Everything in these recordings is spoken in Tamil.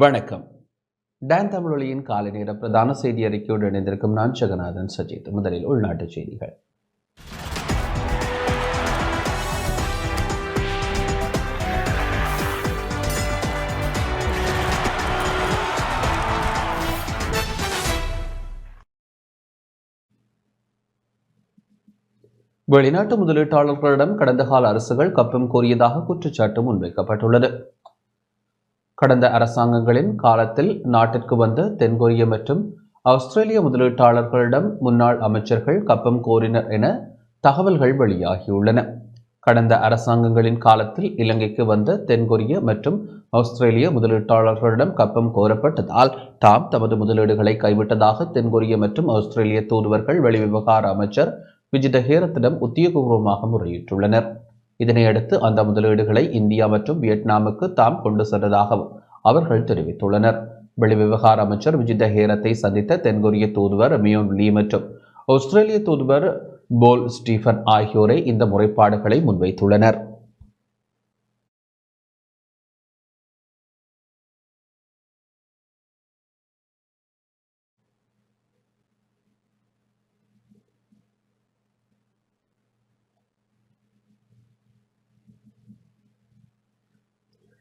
வணக்கம். டேன் தமிழொலியின் காலை நேர பிரதான செய்தி அறிக்கையோடு இணைந்திருக்கும் நான் ஜெகநாதன் சஜித் முதலில் உள்நாட்டு செய்திகள். வெளிநாட்டு முதலீட்டாளர்களிடம் கடந்த கால அரசுகள் கப்பம் கோரியதாக குற்றச்சாட்டு முன்வைக்கப்பட்டுள்ளது. கடந்த அரசாங்கங்களின் காலத்தில் நாட்டிற்கு வந்த தென்கொரிய மற்றும் ஆஸ்திரேலிய முதலீட்டாளர்களிடம் முன்னாள் அமைச்சர்கள் கப்பம் கோரினர் என தகவல்கள் வெளியாகியுள்ளன. கடந்த அரசாங்கங்களின் காலத்தில் இலங்கைக்கு வந்த தென்கொரிய மற்றும் ஆஸ்திரேலிய முதலீட்டாளர்களிடம் கப்பம் கோரப்பட்டதால் தாம் தமது முதலீடுகளை கைவிட்டதாக தென்கொரிய மற்றும் ஆஸ்திரேலிய தூதுவர்கள் வெளிவிவகார அமைச்சர் விஜித ஹேரத்திடம் உத்தியோகபூர்வமாக முறையிட்டுள்ளனர். இதனையடுத்து அந்த முதலீடுகளை இந்தியா மற்றும் வியட்நாமுக்கு தாம் கொண்டு சென்றதாகவும் அவர்கள் தெரிவித்துள்ளனர். வெளிவிவகார அமைச்சர் விஜித ஹேரத்தை சந்தித்த தென்கொரிய தூதுவர் மியோன் லீ மற்றும் ஆஸ்திரேலிய தூதுவர் போல் ஸ்டீஃபன் ஆகியோரை இந்த முறைப்பாடுகளை முன்வைத்துள்ளனர்.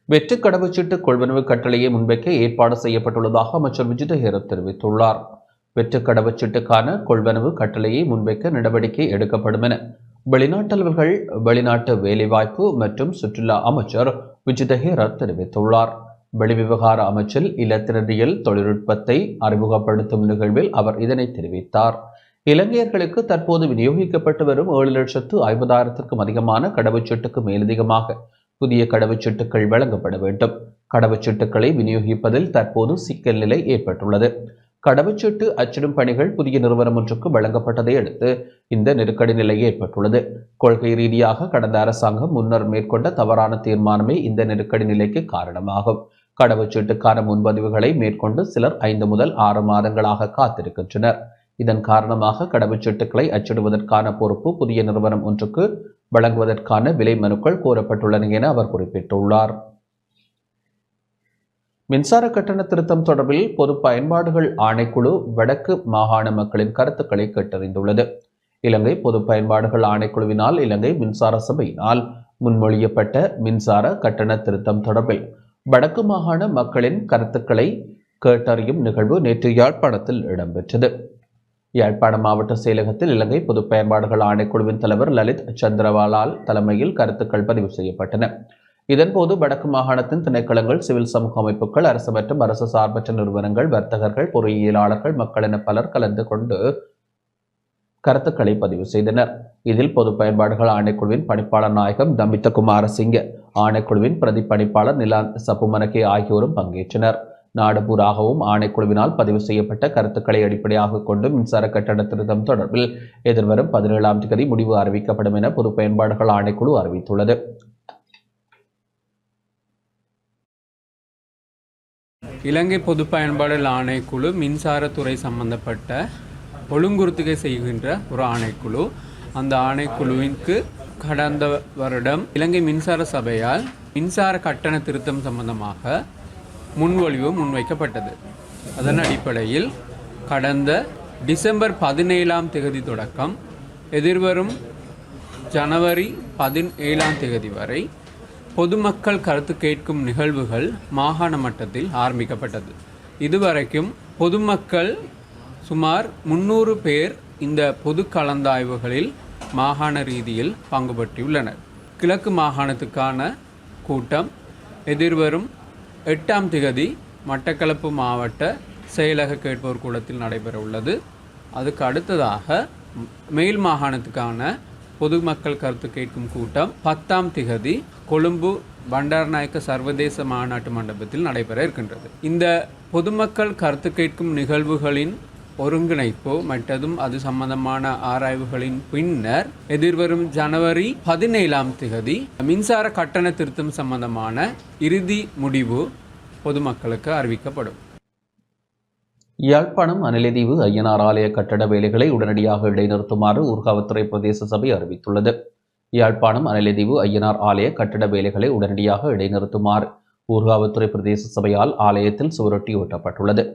வெற்று கடவுச்சீட்டு கொள்வனவு கட்டளையை முன்வைக்க ஏற்பாடு செய்யப்பட்டுள்ளதாக அமைச்சர் விஜித ஹேரத் தெரிவித்துள்ளார். வெற்று கடவுச்சீட்டுக்கான கொள்வனவு கட்டளையை முன்வைக்க நடவடிக்கை எடுக்கப்படும் என வெளிநாட்டலுவல்கள் வெளிநாட்டு வேலைவாய்ப்பு மற்றும் சுற்றுலா அமைச்சர் விஜித ஹேரத் தெரிவித்துள்ளார். வெளிவிவகார அமைச்சில் இலத்திரனியல் தொழில்நுட்பத்தை அறிமுகப்படுத்தும் நிகழ்வில் அவர் இதனை தெரிவித்தார். இலங்கையர்களுக்கு தற்போது விநியோகிக்கப்பட்டு வரும் ஏழு லட்சத்து ஐம்பதாயிரத்திற்கும் அதிகமான கடவுச்சீட்டுக்கு மேலதிகமாக புதிய கடவுச்சீட்டுகள் வழங்கப்பட வேண்டும். கடவுச்சீட்டுகளை விநியோகிப்பதில் தற்போது சிக்கல் நிலை ஏற்பட்டுள்ளது. கடவுச்சீட்டு அச்சிடும் பணிகள் புதிய நிறுவனம் ஒன்றுக்கு வழங்கப்பட்டதை அடுத்து இந்த நெருக்கடி நிலை ஏற்பட்டுள்ளது. கொள்கை ரீதியாக கடந்த அரசாங்கம் முன்னர் மேற்கொண்ட தவறான தீர்மானமே இந்த நெருக்கடி நிலைக்கு காரணமாகும். கடவுச்சீட்டுக்கான முன்பதிவுகளை மேற்கொண்டு சிலர் ஐந்து முதல் ஆறு மாதங்களாக காத்திருக்கின்றனர். இதன் காரணமாக கடவுச்சீட்டுகளை அச்சிடுவதற்கான பொறுப்பு புதிய நிறுவனம் ஒன்றுக்கு வழங்குவதற்கான விலை மனுக்கள் கோரப்பட்டுள்ளன என அவர் குறிப்பிட்டுள்ளார். மின்சார கட்டண திருத்தம் தொடர்பில் பொது பயன்பாடுகள் ஆணைக்குழு வடக்கு மாகாண மக்களின் கருத்துக்களை கேட்டறிந்துள்ளது. இலங்கை பொது பயன்பாடுகள் ஆணைக்குழுவினால் இலங்கை மின்சார சபையினால் முன்மொழியப்பட்ட மின்சார கட்டண திருத்தம் தொடர்பில் வடக்கு மாகாண மக்களின் கருத்துக்களை கேட்டறியும் நிகழ்வு நேற்று யாழ்ப்பாணத்தில் இடம்பெற்றது. யாழ்ப்பாணம் மாவட்ட செயலகத்தில் இலங்கை பொது பயன்பாடுகள் ஆணைக்குழுவின் தலைவர் லலித் சந்திரவாலால் தலைமையில் கருத்துக்கள் பதிவு செய்யப்பட்டன. இதன்போது வடக்கு மாகாணத்தின் திணைக்களங்கள் சிவில் சமூக அமைப்புகள் அரசு மற்றும் அரசு சார்பற்ற நிறுவனங்கள் வர்த்தகர்கள் பொறியியலாளர்கள் மக்கள் என பலர் கலந்து கொண்டு கருத்துக்களை பதிவு செய்தனர். இதில் பொது பயன்பாடுகள் ஆணைக்குழுவின் பணிப்பாளர் நாயகம் தம்பித்த குமாரசிங்க ஆணைக்குழுவின் பிரதி பணிப்பாளர் நிலாந்த் சப்புமனகே ஆகியோரும் பங்கேற்றனர். நாடுபூராகவும் ஆணைக்குழுவினால் பதிவு செய்யப்பட்ட கருத்துக்களை அடிப்படையாக கொண்டு மின்சார கட்டண திருத்தம் தொடர்பில் எதிர்வரும் பதினேழாம் தேதி முடிவு அறிவிக்கப்படும் என பொது பயன்பாடுகள் ஆணைக்குழு அறிவித்துள்ளது. இலங்கை பொது பயன்பாடுகள் ஆணைக்குழு மின்சாரத்துறை சம்பந்தப்பட்ட ஒழுங்குறுத்துகை செய்கின்ற ஒரு ஆணைக்குழு. அந்த ஆணைக்குழுவிற்கு கடந்த வருடம் இலங்கை மின்சார சபையால் மின்சார கட்டண திருத்தம் சம்பந்தமாக முன்மொழிவு முன்வைக்கப்பட்டது. அதன் அடிப்படையில் கடந்த டிசம்பர் பதினேழாம் தேதி தொடக்கம் எதிர்வரும் ஜனவரி பதினேழாம் தேதி வரை பொதுமக்கள் கருத்து கேட்கும் நிகழ்வுகள் மாகாண மட்டத்தில் ஆரம்பிக்கப்பட்டது. இதுவரைக்கும் பொதுமக்கள் சுமார் முன்னூறு பேர் இந்த பொது கலந்தாய்வுகளில் மாகாண ரீதியில் பங்குபற்றியுள்ளனர். கிழக்கு மாகாணத்துக்கான கூட்டம் எதிர்வரும் எட்டாம் திகதி மட்டக்களப்பு மாவட்ட செயலக கேட்போர் கூடத்தில் நடைபெற உள்ளது அதுக்கு அடுத்ததாக மேல் மாகாணத்துக்கான பொதுமக்கள் கருத்து கேட்கும் கூட்டம் பத்தாம் திகதி கொழும்பு பண்டாரநாயக்க சர்வதேச மாநாட்டு மண்டபத்தில் நடைபெற இருக்கின்றது. இந்த பொதுமக்கள் கருத்து கேட்கும் நிகழ்வுகளின் ஒருங்கிணைப்பு மற்றதும் அது சம்பந்தமான ஆராய்வுகளின் பின்னர் எதிர்வரும் ஜனவரி பதினேழாம் திகதி மின்சார கட்டண திருத்தம் சம்பந்தமான இறுதி முடிவு பொதுமக்களுக்கு அறிவிக்கப்படும். யாழ்ப்பாணம் அனிலதீவு ஐயனார் ஆலய கட்டட வேலைகளை உடனடியாக இடைநிறுத்துமாறு ஊர்காவத்துறை பிரதேச சபை அறிவித்துள்ளது. யாழ்ப்பாணம் அனிலதீவு ஐயனார் ஆலய கட்டட வேலைகளை உடனடியாக இடைநிறுத்துமாறு ஊர்காவத்துறை பிரதேச சபையால் ஆலயத்தில் சுவரொட்டி ஒட்டப்பட்டுள்ளது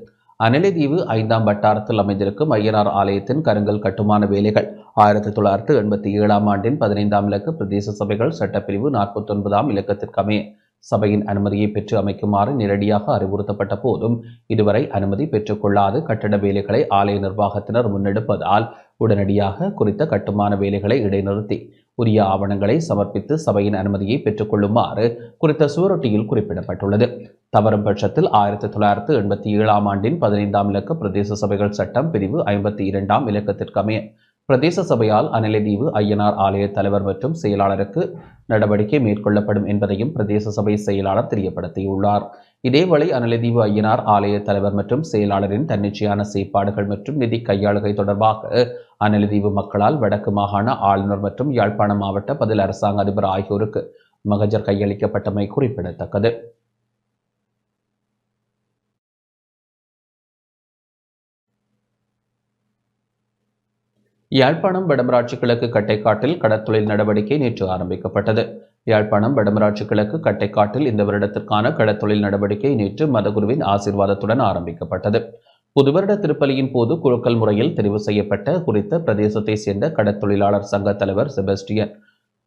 அனலைதீவு ஐந்தாம் வட்டாரத்தில் அமைந்திருக்கும் ஐயனார் ஆலயத்தின் கருங்கல் கட்டுமான வேலைகள். ஆயிரத்தி தொள்ளாயிரத்து எண்பத்தி ஏழாம் ஆண்டின் பதினைந்தாம் இலக்க பிரதேச சபைகள் சட்டப்பிரிவு நாற்பத்தி ஒன்பதாம் இலக்கத்திற்கமைய சபையின் அனுமதியை பெற்று அமைக்குமாறு நேரடியாக அறிவுறுத்தப்பட்ட போதும் இதுவரை அனுமதி பெற்றுக்கொள்ளாது கட்டட வேலைகளை ஆலய நிர்வாகத்தினர் முன்னெடுப்பதால் உடனடியாக குறித்த கட்டுமான வேலைகளை இடைநிறுத்தி உரிய ஆவணங்களை சமர்ப்பித்து சபையின் அனுமதியை பெற்றுக்கொள்ளுமாறு குறித்த சுவரொட்டியில் குறிப்பிடப்பட்டுள்ளது. தவறும் பட்சத்தில் ஆயிரத்தி தொள்ளாயிரத்து எண்பத்தி ஏழாம் ஆண்டின் பதினைந்தாம் இலக்க பிரதேச சபைகள் சட்டம் பிரிவு ஐம்பத்தி இரண்டாம் இலக்கத்திற்கமைய. பிரதேச சபையால் அனிலதீவு ஐயனார் ஆலய தலைவர் மற்றும் செயலாளருக்கு நடவடிக்கை மேற்கொள்ளப்படும் என்பதையும் பிரதேச சபை செயலாளர் தெரியப்படுத்தியுள்ளார். இதேவேளை அனலதீவு ஐயனார் ஆலய தலைவர் மற்றும் செயலாளரின் தன்னிச்சையான செயற்பாடுகள் மற்றும் நிதி கையாளுகை தொடர்பாக அனலதீவு மக்களால் வடக்கு மாகாண ஆளுநர் மற்றும் யாழ்ப்பாண மாவட்ட பதில் அரசாங்க அதிபர் ஆகியோருக்கு மகஜர் கையளிக்கப்பட்டமை குறிப்பிடத்தக்கது. யாழ்ப்பாணம் வடமராட்சி கிழக்கு கட்டைக்காட்டில் கடற்தொழில் நடவடிக்கை நேற்று ஆரம்பிக்கப்பட்டது. யாழ்ப்பாணம் வடமராட்சி கிழக்கு கட்டைக்காட்டில் இந்த வருடத்திற்கான கடற்தொழில் நடவடிக்கை நேற்று மதகுருவின் ஆசீர்வாதத்துடன் ஆரம்பிக்கப்பட்டது. புதுவருட திருப்பலியின் போது குழுக்கள் முறையில் தெரிவு செய்யப்பட்ட குறித்த பிரதேசத்தை சேர்ந்த கடற்தொழிலாளர் சங்க தலைவர் செபஸ்டியன்.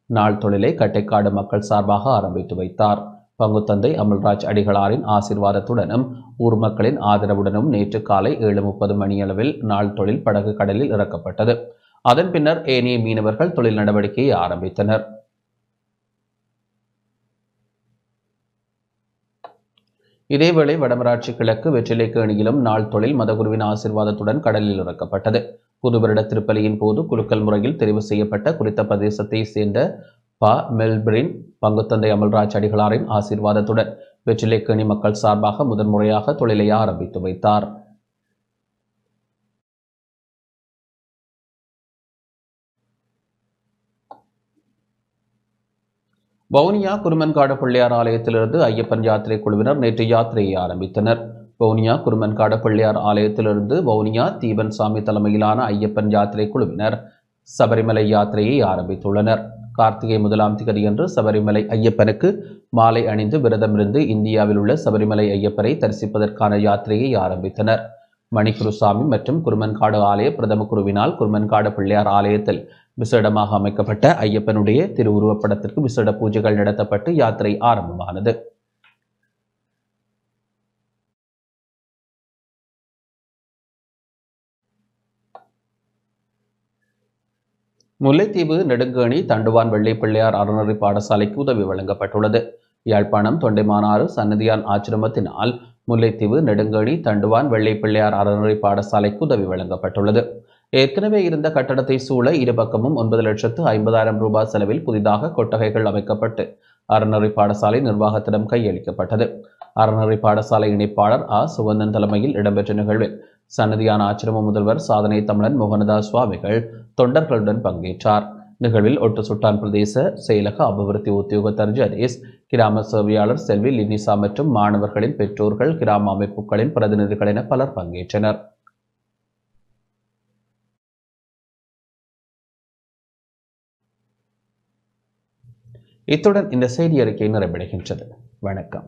நாள் தொழிலை கட்டைக்காடு மக்கள் சார்பாக ஆரம்பித்து வைத்தார். பங்குத்தந்தை அமல்ராஜ் அடிகளாரின் ஆசிர்வாதத்துடனும் ஊர் மக்களின் ஆதரவுடனும் நேற்று காலை ஏழு முப்பது மணியளவில் நாள் தொழில் படகு கடலில் இறக்கப்பட்டது. அதன் பின்னர் ஏனைய மீனவர்கள் தொழில் நடவடிக்கையை ஆரம்பித்தனர். இதேவேளை வடமராட்சி கிழக்கு வெற்றிலைக்கு அணியிலும் நாள் தொழில் மதகுருவின் ஆசிர்வாதத்துடன் கடலில் இறக்கப்பட்டது. புதுவருட திருப்பலியின் போது குலுக்கல் முறையில் தெரிவு செய்யப்பட்ட குறித்த பிரதேசத்தை சேர்ந்த ப மெல்பிரின் பங்குத்தந்தை அமல்ராஜ் அடிகளாரின் ஆசீர்வாதத்துடன் வெற்றிலைக்கேணி மக்கள் சார்பாக முதன்முறையாக தொழிலை ஆரம்பித்து வைத்தார். வவுனியா குருமன்காடு பிள்ளையார் ஆலயத்திலிருந்து ஐயப்பன் யாத்திரை குழுவினர் நேற்று யாத்திரையை ஆரம்பித்தனர். வவுனியா குருமன்காடு பிள்ளையார் ஆலயத்திலிருந்து வவுனியா தீபன் சாமி தலைமையிலான ஐயப்பன் யாத்திரை குழுவினர் சபரிமலை யாத்திரையை ஆரம்பித்துள்ளனர். கார்த்திகை முதலாம் திகதி என்று சபரிமலை ஐயப்பனுக்கு மாலை அணிந்து விரதமிருந்து இந்தியாவில் உள்ள சபரிமலை ஐயப்பரை தரிசிப்பதற்கான யாத்திரையை ஆரம்பித்தனர். மணிக்குருசாமி மற்றும் குருமன்காடு ஆலய பிரதம குருவினால் குருமன்காடு பிள்ளையார் ஆலயத்தில் விசேடமாக அமைக்கப்பட்ட ஐயப்பனுடைய திருவுருவப்படத்திற்கு விசேட பூஜைகள் நடத்தப்பட்டு யாத்திரை ஆரம்பமானது. முல்லைத்தீவு நெடுங்கேணி தண்டுவான் வெள்ளிப்பிள்ளையார் அறநெறி பாடசாலைக்கு உதவி வழங்கப்பட்டுள்ளது. யாழ்ப்பாணம் தொண்டைமானாறு சன்னதியான் ஆச்சிரமத்தினால் முல்லைத்தீவு நெடுங்கேணி தண்டுவான் வெள்ளிப்பிள்ளையார் அறநெறி பாடசாலைக்கு உதவி வழங்கப்பட்டுள்ளது. ஏற்கனவே இருந்த கட்டடத்தை சூழ இருபக்கமும் ஒன்பது லட்சத்து ஐம்பதாயிரம் ரூபாய் செலவில் புதிதாக கொட்டகைகள் அமைக்கப்பட்டு அறநெறி பாடசாலை நிர்வாகத்திடம் கையளிக்கப்பட்டது. அறநெறி பாடசாலை இணைப்பாளர் ஆ. சுகந்தன் தலைமையில் இடம்பெற்ற நிகழ்வில் சன்னதியான ஆச்சிரம முதல்வர் சாதனை தமிழன் மோகனதாஸ் சுவாமிகள் தொண்டர்களுடன் பங்கேற்றார். நிகழ்வில் ஒட்டு சுட்டான் பிரதேச செயலக அபிவிருத்தி உத்தியோகத்தர் ஜதீஸ் கிராம சேவையாளர் செல்வி லினிசா மற்றும் மாணவர்களின் பெற்றோர்கள் கிராம அமைப்புகளின் பிரதிநிதிகள் என பலர் பங்கேற்றனர். இத்துடன் இந்த செய்தி அறிக்கை நிறைவடைகின்றது. வணக்கம்.